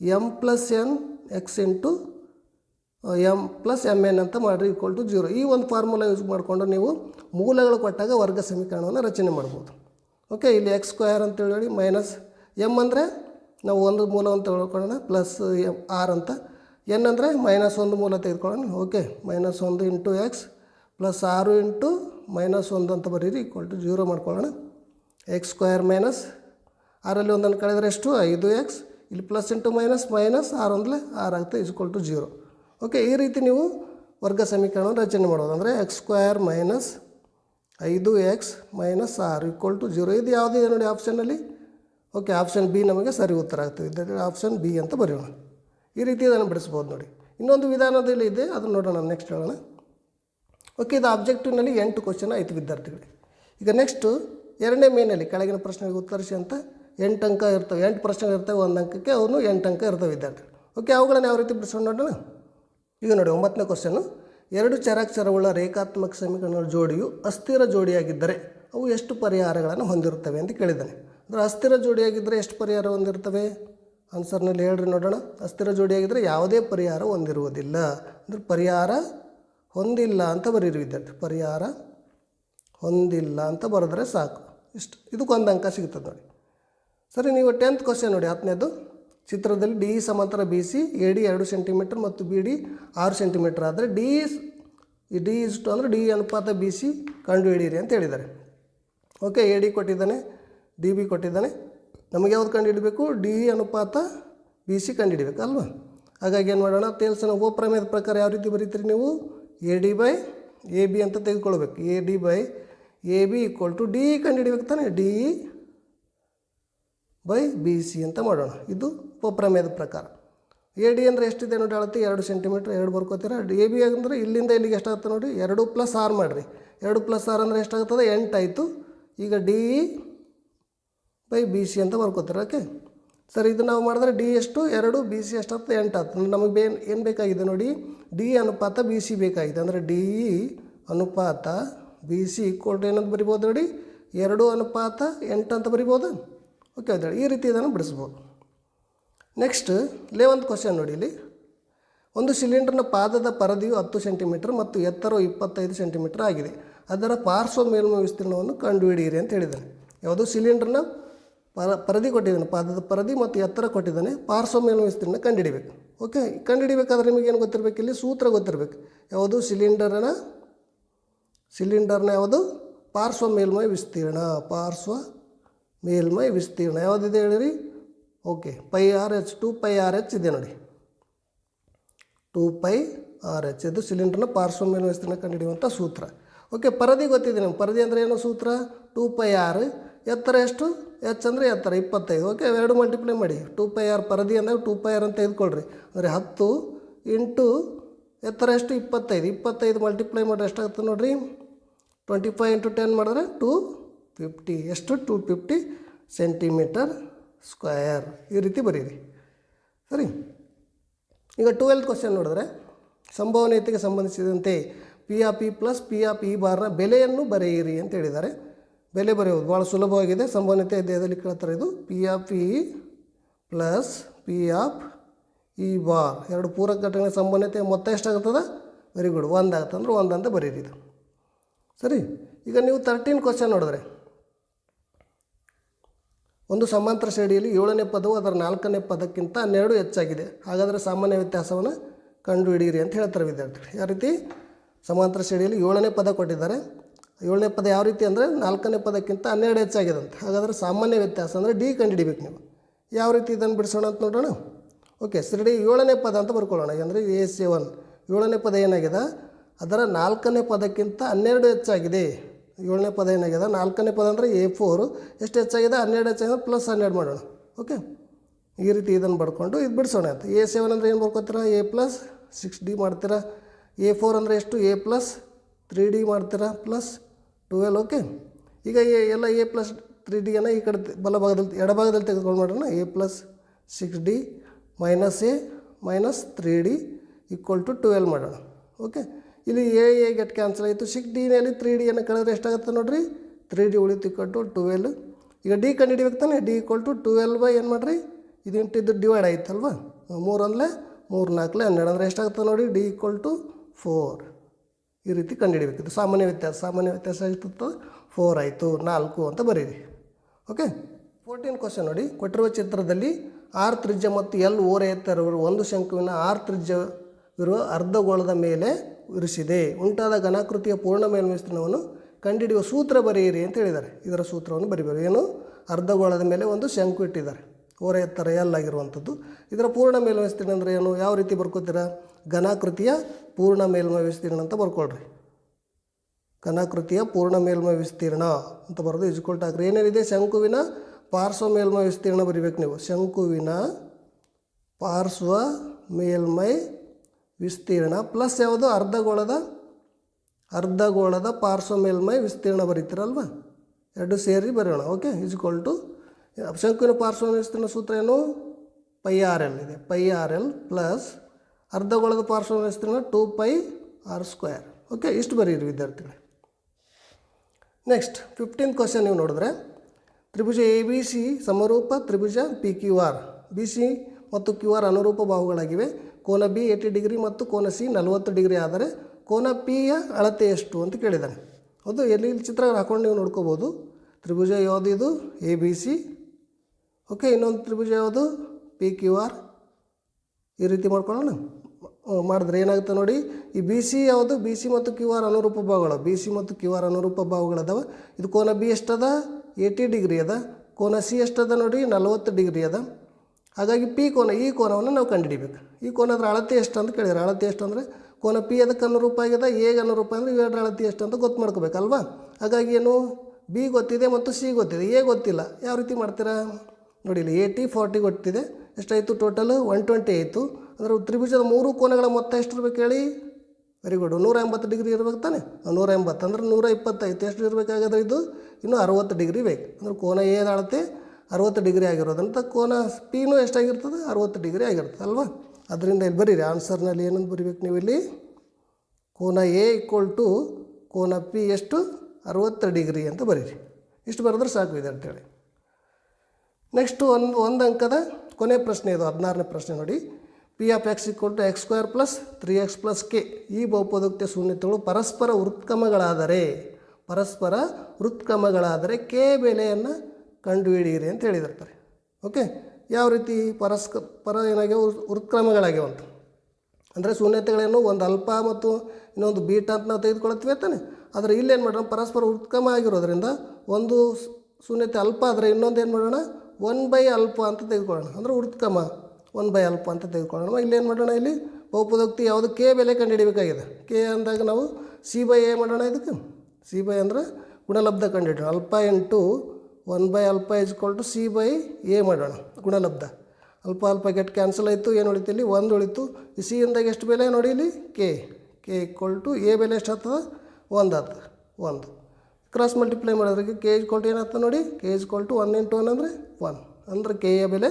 M plus N X into M plus M N ಅಂತ ಮಾಡಿರಿ ಈಕ್ವಲ್ ಟು ಜೀರೋ ಈ ಒಂದು ಫಾರ್ಮುಲಾ ಯೂಸ್ ಮಾಡಿಕೊಂಡು ನೀವು ಮೂಲಗಳು ಕೊಟ್ಟಾಗ ವರ್ಗ ಸಮೀಕರಣವನ್ನು ರಚನೆ ಮಾಡ್ಬೋದು. ಓಕೆ ಇಲ್ಲಿ ಎಕ್ಸ್ ಅಂತ ಹೇಳಿ ಮೈನಸ್ ಎಂ ಅಂದರೆ ನಾವು ಒಂದು ಮೂಲವನ್ನು ಅಂತ ತಿಳ್ಕೊಳ್ಳೋಣ ಪ್ಲಸ್ ಎಂ ಆರ್ ಅಂತ. ಎನ್ ಅಂದರೆ ಮೈನಸ್ ಒಂದು ಮೂಲ ತೆಗೆದುಕೊಳ್ಳೋಣ. ಓಕೆ ಮೈನಸ್ ಒಂದು ಇಂಟು ಎಕ್ಸ್ ಪ್ಲಸ್ ಆರು ಇಂಟು ಮೈನಸ್ ಒಂದು ಅಂತ ಬರೀರಿ ಈಕ್ವಲ್ ಟು ಜೀರೋ ಮಾಡ್ಕೊಳ್ಳೋಣ. ಎಕ್ಸ್ ಸ್ಕ್ವೇರ್ ಮೈನಸ್ ಆರಲ್ಲಿ ಒಂದನ್ನು ಕಳೆದ್ರೆ ಎಷ್ಟು? ಐದು ಎಕ್ಸ್ ಇಲ್ಲಿ ಪ್ಲಸ್ ಇಂಟು ಮೈನಸ್ ಮೈನಸ್ ಆರು ಅಂದರೆ ಆರು ಆಗುತ್ತೆ ಇಸ್ಕ್ವಲ್ ಟು ಜೀರೋ ಓಕೆ ಈ ರೀತಿ ನೀವು ವರ್ಗ ಸಮೀಕರಣವನ್ನು ರಚನೆ ಮಾಡೋದು. ಅಂದರೆ ಎಕ್ಸ್ ಸ್ಕ್ವೇರ್ ಮೈನಸ್ ಐದು ಎಕ್ಸ್ ಮೈನಸ್ ಆರು ಈಕ್ವಲ್ ಟು ಜೀರೋ ಇದು ಯಾವುದಿದೆ ನೋಡಿ ಆಪ್ಷನ್ನಲ್ಲಿ ಓಕೆ ಆಪ್ಷನ್ ಬಿ ನಮಗೆ ಸರಿ ಉತ್ತರ ಆಗ್ತದೆ. ಇದರಲ್ಲಿ ಆಪ್ಷನ್ ಬಿ ಅಂತ ಬರೆಯೋಣ. ಈ ರೀತಿ ಇದನ್ನು ಬಿಡಿಸ್ಬೋದು ನೋಡಿ. ಇನ್ನೊಂದು ವಿಧಾನದಲ್ಲಿ ಇದೆ, ಅದನ್ನು ನೋಡೋಣ ನೆಕ್ಸ್ಟ್ ಹೇಳೋಣ. ಓಕೆ, ಇದು ಆಬ್ಜೆಕ್ಟಿವ್ನಲ್ಲಿ ಎಂಟು ಕ್ವಶನ್ ಆಯಿತು ವಿದ್ಯಾರ್ಥಿಗಳಿಗೆ ಈಗ ನೆಕ್ಸ್ಟು ಎರಡನೇ ಮೇನಲ್ಲಿ ಕೆಳಗಿನ ಪ್ರಶ್ನೆಗೆ ಉತ್ತರಿಸಿ ಅಂತ ಎಂಟು ಅಂಕ ಇರ್ತವೆ. ಎಂಟು ಪ್ರಶ್ನೆ ಇರ್ತವೆ, ಒಂದು ಅಂಕಕ್ಕೆ ಅವನು ಎಂಟು ಅಂಕ ಇರ್ತವೆ ವಿದ್ಯಾರ್ಥಿಗಳು. ಓಕೆ, ಅವುಗಳನ್ನು ಯಾವ ರೀತಿ ಬಿಡಿಸ್ಕೊಂಡು ನೋಡೋಣ. ಈಗ ನೋಡಿ, ಒಂಬತ್ತನೇ ಕ್ವಶನ್ನು ಎರಡು ಚರಾಕ್ಷರವುಳ್ಳ ರೇಖಾತ್ಮಕ ಸಮೀಕರಣಗಳ ಜೋಡಿಯು ಅಸ್ಥಿರ ಜೋಡಿಯಾಗಿದ್ದರೆ ಅವು ಎಷ್ಟು ಪರಿಹಾರಗಳನ್ನು ಹೊಂದಿರುತ್ತವೆ ಅಂತ ಕೇಳಿದ್ದಾನೆ. ಅಂದರೆ ಅಸ್ಥಿರ ಜೋಡಿಯಾಗಿದ್ದರೆ ಎಷ್ಟು ಪರಿಹಾರ ಹೊಂದಿರ್ತವೆ? ಆನ್ಸರ್ನಲ್ಲಿ ಹೇಳ್ರಿ ನೋಡೋಣ. ಅಸ್ಥಿರ ಜೋಡಿಯಾಗಿದ್ದರೆ ಯಾವುದೇ ಪರಿಹಾರ ಹೊಂದಿರುವುದಿಲ್ಲ. ಅಂದರೆ ಪರಿಹಾರ ಹೊಂದಿಲ್ಲ ಅಂತ ಬರೀರಿ ವಿದ್ಯಾರ್ಥಿ. ಪರಿಹಾರ ಹೊಂದಿಲ್ಲ ಅಂತ ಬರೆದ್ರೆ ಸಾಕು. ಇಷ್ಟು. ಇದಕ್ಕೊಂದು ಅಂಕ ಸಿಗ್ತದೆ ನೋಡಿ. ಸರಿ, ನೀವು ಟೆಂತ್ ಕ್ವಶನ್ ನೋಡಿ. ಹತ್ತನೇದು. ಚಿತ್ರದಲ್ಲಿ ಡಿ ಸಮಾಂತರ ಬಿ ಸಿ ಎ ಡಿ ಎರಡು ಸೆಂಟಿಮೀಟರ್ ಮತ್ತು ಬಿ ಡಿ ಆರು ಸೆಂಟಿಮೀಟರ್ ಆದರೆ ಡಿ ಡಿ ಇಷ್ಟು ಅಂದರೆ ಡಿ ಅನುಪಾತ ಬಿ ಸಿ ಕಂಡುಹಿಡಿಯಿರಿ ಅಂತ ಹೇಳಿದ್ದಾರೆ. ಓಕೆ ಎ ಡಿ ಕೊಟ್ಟಿದ್ದಾನೆ. ಡಿ ಬಿ ಕೊಟ್ಟಿದ್ದಾನೆ ನಮಗೆ ಯಾವ್ದು ಕಂಡುಹಿಡಬೇಕು? ಡಿ ಅನುಪಾತ ಬಿ ಸಿ ಕಂಡುಹಿಡಬೇಕು, ಅಲ್ವಾ? ಹಾಗಾಗಿ ಏನು ಮಾಡೋಣ? ತೇಲ್ಸನ ಓ ಪ್ರಮೇಯದ ಪ್ರಕಾರ ಯಾವ ರೀತಿ ಬರೀತೀರಿ ನೀವು? A D by A B ಅಂತ ತೆಗೆದುಕೊಳ್ಬೇಕು. A D by A B equal to D ಕಂಡುಹಿಡಿಬೇಕು ತಾನೆ? ಡಿ ಬೈ ಬಿ ಸಿ ಅಂತ ಮಾಡೋಣ. ಇದು ಉಪಪ್ರಮೇಯದ ಪ್ರಕಾರ. ಎ ಡಿ ಅಂದರೆ ಎಷ್ಟಿದೆ ನೋಡಿ ಅಳತೆ ಎರಡು ಸೆಂಟಿಮೀಟ್ರ್ ಎರಡು ಬರ್ಕೋತೀರಾ? ಎ ಬಿ ಅಂದರೆ ಇಲ್ಲಿಂದ ಇಲ್ಲಿಗೆ ಎಷ್ಟಾಗುತ್ತೆ ನೋಡಿ? ಎರಡು ಪ್ಲಸ್ ಆರು ಮಾಡಿರಿ. ಎರಡು ಪ್ಲಸ್ ಆರು ಅಂದರೆ ಎಷ್ಟಾಗ್ತದೆ ಎಂಟಾಯಿತು ಈಗ ಡಿ ಬೈ ಬಿ ಸಿ ಅಂತ ಬರ್ಕೋತಾರೆ, ಓಕೆ? ಸರ್, ಇದು ನಾವು ಮಾಡಿದ್ರೆ ಡಿ ಎಷ್ಟು ಎರಡು, ಬಿ ಸಿ ಎಷ್ಟಾಗ್ತದೆ ಎಂಟು ಹತ್ತು. ನಮಗೆ ಬೇ ಏನು ಬೇಕಾಗಿದೆ ನೋಡಿ? ಡಿ ಅನುಪಾತ, ಬಿ ಸಿ ಬೇಕಾಗಿದೆ. ಅಂದರೆ ಡಿ ಅನುಪಾತ, ಬಿ ಸಿ ಈಕ್ವಲ್ ಟು ಏನಂತ ಬರಿಬೋದು ನೋಡಿ? ಎರಡು ಅನುಪಾತ, ಎಂಟು ಅಂತ ಬರಿಬೋದು. ಓಕೆ ಅಂತೇಳಿ ಈ ರೀತಿ ಇದನ್ನು ಬಿಡಿಸ್ಬೋದು. ನೆಕ್ಸ್ಟ್ ಲೆವೆಂತ್ ಕ್ವಶನ್ ನೋಡಿ ಇಲ್ಲಿ. ಒಂದು ಸಿಲಿಂಡರ್ನ ಪಾದದ ಪರದಿಯು ಹತ್ತು ಸೆಂಟಿಮೀಟರ್ ಮತ್ತು ಎತ್ತರವು ಇಪ್ಪತ್ತೈದು ಸೆಂಟಿಮೀಟರ್ ಆಗಿದೆ. ಅದರ ಪಾರ್ಶ್ವ ಮೇಲ್ಮೈ ವಿಸ್ತೀರ್ಣವನ್ನು ಕಂಡುಹಿಡಿಯಿರಿ ಅಂತ ಹೇಳಿದ್ದಾನೆ. ಯಾವುದು? ಸಿಲಿಂಡರ್ನ ಪರ, ಪರದಿ ಕೊಟ್ಟಿದ್ದಾನೆ. ಪಾದದ ಪರದಿ ಮತ್ತು ಎತ್ತರ ಕೊಟ್ಟಿದ್ದಾನೆ. ಪಾರ್ಶ್ವ ಮೇಲ್ಮೈ ವಿಸ್ತೀರ್ಣ ಕಂಡುಹಿಡಿಬೇಕು ಓಕೆ ಕಂಡುಹಿಡಿಬೇಕಾದ್ರೆ ನಿಮಗೆ ಏನು ಗೊತ್ತಿರಬೇಕು ಇಲ್ಲಿ? ಸೂತ್ರ ಗೊತ್ತಿರಬೇಕು. ಯಾವುದು? ಸಿಲಿಂಡರ್ನ ಸಿಲಿಂಡರ್ನ ಯಾವುದು? ಪಾರ್ಶ್ವ ಮೇಲ್ಮೈ ವಿಸ್ತೀರ್ಣ. ಪಾರ್ಶ್ವ ಮೇಲ್ಮೈ ವಿಸ್ತೀರ್ಣ. ಯಾವುದಿದೆ ಹೇಳಿರಿ? Okay pi R H, two pi R H ಇದೆ ನೋಡಿ. Two pi R H. ಇದು ಸಿಲಿಂಡರ್ನ ಪಾರ್ಶ್ವ ಮೇಲ್ಮೈ ವಿಸ್ತೀರ್ಣ ಕಂಡುಹಿಡಿಯುವಂಥ ಸೂತ್ರ. ಓಕೆ ಪರದಿ ಗೊತ್ತಿದೆ ನಿಮ್ಗೆ. ಪರದಿ ಅಂದರೆ ಏನು ಸೂತ್ರ? Two pi R. ಎತ್ತರ ಎಷ್ಟು? ಎಚ್ ಅಂದರೆ ಎತ್ತರ, ಇಪ್ಪತ್ತೈದು. ಓಕೆ ಎರಡು ಮಲ್ಟಿಪ್ಲೈ ಮಾಡಿ. ಟು ಪೈ ಆರ್ ಪರದಿ ಅಂದಾಗ ಟೂ ಪೈ ಆರ್ ಅಂತ ತೆಗೆದುಕೊಳ್ರಿ ಅಂದರೆ ಹತ್ತು ಇಂಟು ಎತ್ತರ ಎಷ್ಟು? ಇಪ್ಪತ್ತೈದು. ಇಪ್ಪತ್ತೈದು ಮಲ್ಟಿಪ್ಲೈ ಮಾಡಿದ್ರೆ ಎಷ್ಟಾಗುತ್ತೆ ನೋಡಿರಿ? ಟ್ವೆಂಟಿ ಫೈವ್ ಇಂಟು ಟೆನ್ ಮಾಡಿದ್ರೆ ಟು ಫಿಫ್ಟಿ ಎಷ್ಟು? ಟು ಫಿಫ್ಟಿ ಸೆಂಟಿಮೀಟರ್ ಸ್ಕ್ವಯರ್ ಈ ರೀತಿ ಬರೀರಿ. ಸರಿ? ಈಗ ಟುವೆಲ್ತ್ ಕ್ವಶನ್ ನೋಡಿದ್ರೆ, ಸಂಭವನೀಯತೆಗೆ ಸಂಬಂಧಿಸಿದಂತೆ P R P plus P of E ಬಾರ್ನ ಬೆಲೆಯನ್ನು ಬರೆಯಿರಿ ಅಂತ ಹೇಳಿದ್ದಾರೆ. ಬೆಲೆ ಬರೆಯುವುದು. ಭಾಳ ಸುಲಭವಾಗಿದೆ. ಸಂಭವನೀಯತೆ ದೇಹದಲ್ಲಿ ಕೇಳ್ತಾರೆ ಇದು. P of E plus P of E bar ಎರಡು ಪೂರಕ ಘಟನೆ ಸಂಭವನೀಯತೆ ಮೊತ್ತ ಎಷ್ಟಾಗ್ತದೆ ವೆರಿ ಗುಡ್ ಒಂದು ಆಗುತ್ತೆ ಅಂದ್ರೆ ಒಂದು ಅಂತ ಬರೀರಿ ಇದು. ಸರಿ? ಈಗ ನೀವು ತರ್ಟೀನ್ ಕ್ವಶನ್ ನೋಡಿದ್ರೆ. ಒಂದು ಸಮಾಂತರ ಶ್ರೇಣಿಯಲ್ಲಿ ಏಳನೇ ಪದವು ಅದರ ನಾಲ್ಕನೇ ಪದಕ್ಕಿಂತ ಹನ್ನೆರಡು ಹೆಚ್ಚಾಗಿದೆ. ಹಾಗಾದರೆ ಸಾಮಾನ್ಯ ವ್ಯತ್ಯಾಸವನ್ನು ಕಂಡುಹಿಡಿಯಿರಿ ಅಂತ ಹೇಳ್ತಾರೆ ವಿದ್ಯಾರ್ಥಿಗಳು. ಯಾವ ರೀತಿ? ಸಮಾಂತರ ಶ್ರೇಣಿಯಲ್ಲಿ ಏಳನೇ ಪದ ಕೊಟ್ಟಿದ್ದಾರೆ. ಏಳನೇ ಪದ ಯಾವ ರೀತಿ ಅಂದರೆ ನಾಲ್ಕನೇ ಪದಕ್ಕಿಂತ ಹನ್ನೆರಡು ಹೆಚ್ಚಾಗಿದೆ ಅಂತ ಹಾಗಾದರೆ ಸಾಮಾನ್ಯ ವ್ಯತ್ಯಾಸ ಅಂದರೆ ಡಿ ಕಂಡುಹಿಡಿಬೇಕು ನೀವು. ಯಾವ ರೀತಿ ಇದನ್ನು ಬಿಡಿಸೋಣ ಅಂತ ನೋಡೋಣ. ಓಕೆ ಶ್ರೇಣಿ ಏಳನೇ ಪದ ಅಂತ ಬರ್ಕೊಳ್ಳೋಣ. ಅಂದರೆ ಎ ಸೆವೆನ್ ಏಳನೇ ಪದ ಏನಾಗಿದೆ? ಅದರ ನಾಲ್ಕನೇ ಪದಕ್ಕಿಂತ ಹನ್ನೆರಡು ಹೆಚ್ಚಾಗಿದೆ. ಏಳನೇ ಪದ ಏನಾಗಿದೆ? ನಾಲ್ಕನೇ ಪದ ಅಂದರೆ ಎ ಫೋರು. ಎಷ್ಟು ಹೆಚ್ಚಾಗಿದೆ? ಹನ್ನೆರಡು ಹೆಚ್ಚಾಗಿದೆ. ಪ್ಲಸ್ ಹನ್ನೆರಡು ಮಾಡೋಣ. ಓಕೆ, ಈ ರೀತಿ ಇದನ್ನು ಬರ್ಕೊಂಡು ಇದು ಬಿಡಿಸೋಣ ಅಂತ. ಎ ಸೆವೆನ್ ಅಂದರೆ ಏನು ಬರ್ಕೋತೀರಾ? ಎ ಪ್ಲಸ್ ಸಿಕ್ಸ್ ಡಿ ಮಾಡ್ತೀರಾ? ಎ ಫೋರ್ ಅಂದರೆ ಎಷ್ಟು? ಎ ಪ್ಲಸ್ ತ್ರೀ ಡಿ ಮಾಡ್ತೀರಾ? Plus twelve okay? ಈಗ ಎ, ಎಲ್ಲ ಎ ಪ್ಲಸ್ ತ್ರೀ ಡಿಯನ್ನು ಈ ಕಡೆ ಬಲಭಾಗದಲ್ಲಿ, ಎಡಭಾಗದಲ್ಲಿ ತೆಗೆದುಕೊಂಡು ಮಾಡೋಣ A plus six D minus A minus three D equal to twelve ಮಾಡೋಣ. ಓಕೆ? ಇಲ್ಲಿ ಎ ಎ ಗೆಟ್ ಕ್ಯಾನ್ಸಲ್ ಆಯಿತು. ಸಿಕ್ಸ್ ಡಿನಲ್ಲಿ ತ್ರೀ ಡಿಯನ್ನು ಕಳೆದ್ರೆ ಎಷ್ಟಾಗುತ್ತೆ ನೋಡಿರಿ? ತ್ರೀ ಡಿ ಉಳಿತು ಈಕ್ವಲ್ ಟು ಟ್ವೆಲ್ ಈಗ ಡಿ ಕಂಡುಹಿಡಿಬೇಕು ತಾನೆ? D equal to twelve by ಏನು ಮಾಡಿರಿ? ಇದು ಇಂಟು ಇದು ಡಿವೈಡ್ ಆಯ್ತಲ್ವಾ? ಮೂರು ಅಂದಲೇ ಮೂರು ನಾಲ್ಕಲೆ ಹನ್ನೆರಡು ಅಂದರೆ ಎಷ್ಟಾಗುತ್ತೆ ನೋಡಿ? ಡಿ ಈಕ್ವಲ್ ಟು ಫೋರ್ ಈ ರೀತಿ ಕಂಡುಹಿಡಿಬೇಕು ಸಾಮಾನ್ಯ ವ್ಯತ್ಯಾಸ ಸಾಮಾನ್ಯ ವ್ಯತ್ಯಾಸ ಎಷ್ಟಿತ್ತು ಫೋರ್ ಆಯಿತು, ನಾಲ್ಕು ಅಂತ ಬರೀರಿ. ಓಕೆ ಫೋರ್ಟೀನ್ ಕ್ವಶನ್ ನೋಡಿ. ಕೊಟ್ಟಿರುವ ಚಿತ್ರದಲ್ಲಿ ಆರ್ ತ್ರಿಜ್ಯ ಮತ್ತು ಎಲ್ ಓರೆ ಎತ್ತರವರು ಒಂದು ಶಂಕುವಿನ ಆರ್ ತ್ರಿಜ್ಯವಿರುವ ಅರ್ಧಗೋಳದ ಮೇಲೆ ಇರಿಸಿದೆ. ಉಂಟಾದ ಘನಾಕೃತಿಯ ಪೂರ್ಣ ಮೇಲ್ವಿಸ್ತೀರ್ಣವನ್ನು ಕಂಡುಹಿಡಿಯುವ ಸೂತ್ರ ಬರೆಯಿರಿ ಅಂತ ಹೇಳಿದ್ದಾರೆ. ಇದರ ಸೂತ್ರವನ್ನು ಬರಿಬೇಕು. ಏನು? ಅರ್ಧಗೋಳದ ಮೇಲೆ ಒಂದು ಶಂಕು ಇಟ್ಟಿದ್ದಾರೆ. ಓರೆ ಎತ್ತರ ಎಲ್ ಆಗಿರುವಂಥದ್ದು. ಇದರ ಪೂರ್ಣ ಮೇಲ್ಮೈ ವಿಸ್ತೀರ್ಣ ಅಂದರೆ ಏನು? ಯಾವ ರೀತಿ ಬರ್ಕೋತೀರಾ? ಘನಾಕೃತಿಯ ಪೂರ್ಣ ಮೇಲ್ಮೈ ವಿಸ್ತೀರ್ಣ ಅಂತ ಬರ್ಕೊಳ್ರಿ. ಘನಾಕೃತಿಯ ಪೂರ್ಣ ಮೇಲ್ಮೈ ವಿಸ್ತೀರ್ಣ ಅಂತ ಬರೋದು ಇಜ್ಕೊಲ್ಟ್ ಹಾಕ್ರಿ. ಏನೇನಿದೆ? ಶಂಕುವಿನ ಪಾರ್ಶ್ವ ಮೇಲ್ಮೈ ವಿಸ್ತೀರ್ಣ ಬರಿಬೇಕು ನೀವು. ಶಂಕುವಿನ ಪಾರ್ಶ್ವ ಮೇಲ್ಮೈ ವಿಸ್ತೀರ್ಣ ಪ್ಲಸ್ ಯಾವುದು? ಅರ್ಧಗೋಳದ ಅರ್ಧಗೋಳದ ಪಾರ್ಶ್ವ ಮೇಲ್ಮೈ ವಿಸ್ತೀರ್ಣ ಬರೀತೀರಲ್ವ? ಎರಡು ಸೇರಿ ಬರೆಯೋಣ ಓಕೆ? ಇಜ್ಕೊಲ್ ಟು ಶಂಕುವಿನ ಪಾರ್ಶ್ವ ವಿಸ್ತೀರ್ಣ ಸೂತ್ರ ಏನು? ಪೈ ಆರ್ ಎಲ್ ಇದೆ. ಪೈ ಆರ್ ಎಲ್ ಪ್ಲಸ್ ಅರ್ಧಗೋಳದ ಪಾರ್ಶ್ವ ವಿಸ್ತೀರ್ಣ two pi R square okay ಇಷ್ಟು ಬರೀರಿ ವಿದ್ಯಾರ್ಥಿಗಳೇ. ನೆಕ್ಸ್ಟ್ ಫಿಫ್ಟೀನ್ ಕ್ವಶನ್ ನೀವು ನೋಡಿದ್ರೆ, ತ್ರಿಭುಜ ಎ ಬಿ ಸಿ ಸಮರೂಪ ತ್ರಿಭುಜ P Q R B C ಮತ್ತು ಕ್ಯೂ ಆರ್ ಅನುರೂಪ ಬಾಹುಗಳಾಗಿವೆ. ಕೋನ ಬಿ ಏಯ್ಟಿ ಡಿಗ್ರಿ ಮತ್ತು ಕೋನ ಸಿ ನಲವತ್ತು ಡಿಗ್ರಿ ಆದರೆ ಕೋನ ಪಿಯ ಅಳತೆ ಎಷ್ಟು ಅಂತ ಕೇಳಿದ್ದಾನೆ. ಅದು ಎಲ್ಲಿ ಇಲ್ಲಿ ಚಿತ್ರ ಹಾಕೊಂಡು ನೀವು ನೋಡ್ಕೋಬೋದು. ತ್ರಿಭುಜ ಯಾವುದು ಇದು? ಎ ಬಿ ಸಿ ಓಕೆ ಇನ್ನೊಂದು ತ್ರಿಭುಜ ಯಾವುದು? ಪಿ ಕ್ಯೂ ಆರ್ ಈ ರೀತಿ ಮಾಡ್ಕೊಳ್ಳೋಣ? ಮಾಡಿದ್ರೆ ಏನಾಗುತ್ತೆ ನೋಡಿ, ಈ ಬಿ ಸಿ ಯಾವುದು? ಬಿ ಸಿ ಮತ್ತು ಕ್ಯೂ ಆರ್ ಅನುರೂಪ ಭಾವಗಳು ಬಿ ಸಿ ಮತ್ತು ಕ್ಯೂ ಆರ್ ಅನುರೂಪ ಭಾವಗಳದಾವೆ ಇದು ಕೋನ ಬಿ ಎಷ್ಟದ? ಏಯ್ಟಿ ಡಿಗ್ರಿ ಅದ. ಕೋನ ಸಿ ಎಷ್ಟದ ನೋಡಿ? ನಲವತ್ತು ಡಿಗ್ರಿ ಅದ. ಹಾಗಾಗಿ ಪಿ ಕೋನ, ಈ ಕೋನವನ್ನು ನಾವು ಕಂಡುಹಿಡಿಬೇಕು. ಈ ಕೋನದ್ರ ಅಳತೆ ಎಷ್ಟು ಅಂತ ಕೇಳಿದ್ರೆ ಅಳತೆ ಎಷ್ಟು ಅಂದರೆ ಕೋನ ಪಿ ಅದಕ್ಕೆ ಅನುರೂಪ ಆಗಿದೆ ಎಗೆ ಅನುರೂಪ ಅಂದರೆ ಇವೆರಡರ ಅಳತೆ ಎಷ್ಟು ಅಂತ ಗೊತ್ತು ಮಾಡ್ಕೋಬೇಕಲ್ವಾ? ಹಾಗಾಗಿ ಏನು? ಬಿ ಗೊತ್ತಿದೆ ಮತ್ತು ಸಿ ಗೊತ್ತಿದೆ. ಎ ಗೊತ್ತಿಲ್ಲ. ಯಾವ ರೀತಿ ಮಾಡ್ತೀರಾ? ನೋಡಿ, ಇಲ್ಲಿ ಏಯ್ಟಿ ಫಾರ್ಟಿ ಗೊತ್ತಿದೆ. ಎಷ್ಟಾಯಿತು ಟೋಟಲ್ ಒನ್ ಟ್ವೆಂಟಿ ಆಯಿತು. ಅಂದರೆ ತ್ರಿಭುಜದ ಮೂರು ಕೋನಗಳ ಮೊತ್ತ ಎಷ್ಟು ಇರಬೇಕು ಹೇಳಿ? ವೆರಿ ಗುಡ್ ನೂರ ಎಂಬತ್ತು ಡಿಗ್ರಿ ಇರ್ಬೇಕು ತಾನೆ? ನೂರ ಎಂಬತ್ತು ಅಂದ್ರೆ ನೂರ ಇಪ್ಪತ್ತೈದು ಎಷ್ಟು ಇರಬೇಕಾಗಿದ್ರೆ ಇದು? ಇನ್ನೂ ಅರವತ್ತು ಡಿಗ್ರಿ ಬೇಕು. ಅಂದ್ರೆ ಕೋನ ಏನು ಅಳತೆ ಅರುವತ್ತು ಡಿಗ್ರಿ ಆಗಿರೋದಂತ ಕೋನ ಪಿನೂ ಎಷ್ಟಾಗಿರ್ತದೆ? ಅರವತ್ತು ಡಿಗ್ರಿ ಆಗಿರ್ತದೆ, ಅಲ್ವಾ? ಅದರಿಂದ ಇಲ್ಲಿ ಬರೀರಿ. ಆನ್ಸರ್ನಲ್ಲಿ ಏನಂತ ಬರಿಬೇಕು ನೀವು ಇಲ್ಲಿ? ಕೋನ ಎ ಈಕ್ವಲ್ ಟು ಕೋನ ಪಿ ಎಷ್ಟು? ಅರವತ್ತು ಡಿಗ್ರಿ ಅಂತ ಬರೀರಿ. ಇಷ್ಟು ಬರೆದ್ರೆ ಸಾಕು ಇದೆ ಅಂತೇಳಿ. ನೆಕ್ಸ್ಟ್ ಒಂದು ಒಂದು ಅಂಕದ ಕೊನೆ ಪ್ರಶ್ನೆ ಇದು, ಹದಿನಾರನೇ ಪ್ರಶ್ನೆ ನೋಡಿ. P of X equal to X square plus three X plus K ಈ ಬಹುಪದೋಕ್ತಿಯ ಶೂನ್ಯತೆಗಳು ಪರಸ್ಪರ ವೃತ್ಕಮಗಳಾದರೆ ಪರಸ್ಪರ ವೃತ್ಕಮಗಳಾದರೆ ಕೆ ಬೆಲೆಯನ್ನು ಕಂಡುಹಿಡಿಯಿರಿ ಅಂತ ಹೇಳಿದಿರ್ತಾರೆ. ಓಕೆ ಯಾವ ರೀತಿ ಪರಸ್ಕ, ಪರ ಏನಾಗ್ಯಾವ ವೃತ್ಕ್ರಮಗಳಾಗ್ಯಾವ ಅಂತ. ಅಂದರೆ ಶೂನ್ಯತೆಗಳೇನು ಒಂದು ಅಲ್ಪ ಮತ್ತು ಇನ್ನೊಂದು ಬೀಟ ಅಂತ ನಾವು ತೆಗೆದುಕೊಳ್ತೀವಿ ತಾನೆ. ಆದರೆ ಇಲ್ಲೇನು ಮಾಡೋಣ, ಪರಸ್ಪರ ಉತ್ಕಮ ಆಗಿರೋದ್ರಿಂದ ಒಂದು ಶೂನ್ಯತೆ ಅಲ್ಪ ಆದರೆ ಇನ್ನೊಂದು ಏನು ಮಾಡೋಣ ಒನ್ ಬೈ ಅಲ್ಪ ಅಂತ ತೆಗೆದುಕೊಳ್ಳೋಣ. ಅಂದರೆ ಉತ್ಕಮ ಒನ್ ಬೈ ಅಲ್ಪ ಅಂತ ತೆಗೆದುಕೊಳ್ಳೋಣ. ಇಲ್ಲೇನು ಮಾಡೋಣ ಇಲ್ಲಿ? ಬಹುಪದೋಕ್ತಿ ಯಾವುದು? ಕೆ ಬೆಲೆ ಕಂಡುಹಿಡಿಬೇಕಾಗಿದೆ. ಕೆ ಅಂದಾಗ ನಾವು ಸಿ ಬೈ ಎ ಮಾಡೋಣ ಇದಕ್ಕೆ. ಸಿ ಬೈ ಅಂದರೆ ಗುಣಲಬ್ಧ ಕಂಡುಹಿಡೋಣ. Alpha into one by alpha is equal to C by A ಮಾಡೋಣ. ಗುಣಲಬ್ಧ. ಅಲ್ಪ ಅಲ್ಪ ಗೆಟ್ ಕ್ಯಾನ್ಸಲ್ ಆಯಿತು, ಏನು ಉಳಿತು ಇಲ್ಲಿ? ಒಂದು ಉಳಿತು. ಈ ಸಿ ಅಂದಾಗ ಎಷ್ಟು ಬೆಲೆ? ನೋಡಿ ಇಲ್ಲಿ K K equal to A ಬೆಲೆ ಎಷ್ಟು ಆಗ್ತದೆ? ಒಂದು ಆಗ್ತದೆ. ಒಂದು. ಕ್ರಾಸ್ ಮಲ್ಟಿಪ್ಲೈ ಮಾಡೋದಕ್ಕೆ ಕೆ ಇಸ್ ಕೊಲ್ಟು ಏನಾಗ್ತದೆ ನೋಡಿ? K is equal to one into one ಅಂದರೆ ಒನ್ ಅಂದರೆ ಕೆ ಎ ಬೆಲೆ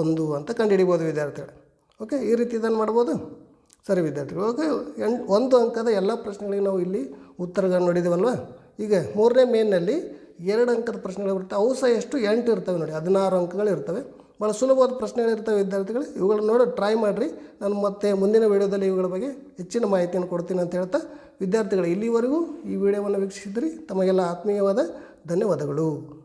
ಒಂದು ಅಂತ ಕಂಡುಹಿಡಿಬೋದು ವಿದ್ಯಾರ್ಥಿಗಳು. ಓಕೆ ಈ ರೀತಿ ಇದನ್ನು ಮಾಡ್ಬೋದು? ಸರಿ ವಿದ್ಯಾರ್ಥಿಗಳು. ಓಕೆ ಎಂಟು ಒಂದು ಅಂಕದ ಎಲ್ಲ ಪ್ರಶ್ನೆಗಳಿಗೆ ನಾವು ಇಲ್ಲಿ ಉತ್ತರಗಳನ್ನು ನೋಡಿದ್ದೀವಲ್ವ ಈಗ ಮೂರನೇ ಮೇನಲ್ಲಿ ಎರಡು ಅಂಕದ ಪ್ರಶ್ನೆಗಳು ಬರ್ತವೆ ಅವು ಸಹ ಎಷ್ಟು ಎಂಟು ಇರ್ತವೆ ನೋಡಿ, ಹದಿನಾರು ಅಂಕಗಳು ಇರ್ತವೆ. ಭಾಳ ಸುಲಭವಾದ ಪ್ರಶ್ನೆಗಳಿರ್ತವೆ ವಿದ್ಯಾರ್ಥಿಗಳು. ಇವುಗಳನ್ನ ನೋಡಿ ಟ್ರೈ ಮಾಡಿರಿ. ನಾನು ಮತ್ತೆ ಮುಂದಿನ ವೀಡಿಯೋದಲ್ಲಿ ಇವುಗಳ ಬಗ್ಗೆ ಹೆಚ್ಚಿನ ಮಾಹಿತಿಯನ್ನು ಕೊಡ್ತೀನಿ ಅಂತ ಹೇಳ್ತಾ ವಿದ್ಯಾರ್ಥಿಗಳು, ಇಲ್ಲಿವರೆಗೂ ಈ ವಿಡಿಯೋವನ್ನು ವೀಕ್ಷಿಸಿದ್ರಿ. ತಮಗೆಲ್ಲ ಆತ್ಮೀಯವಾದ ಧನ್ಯವಾದಗಳು.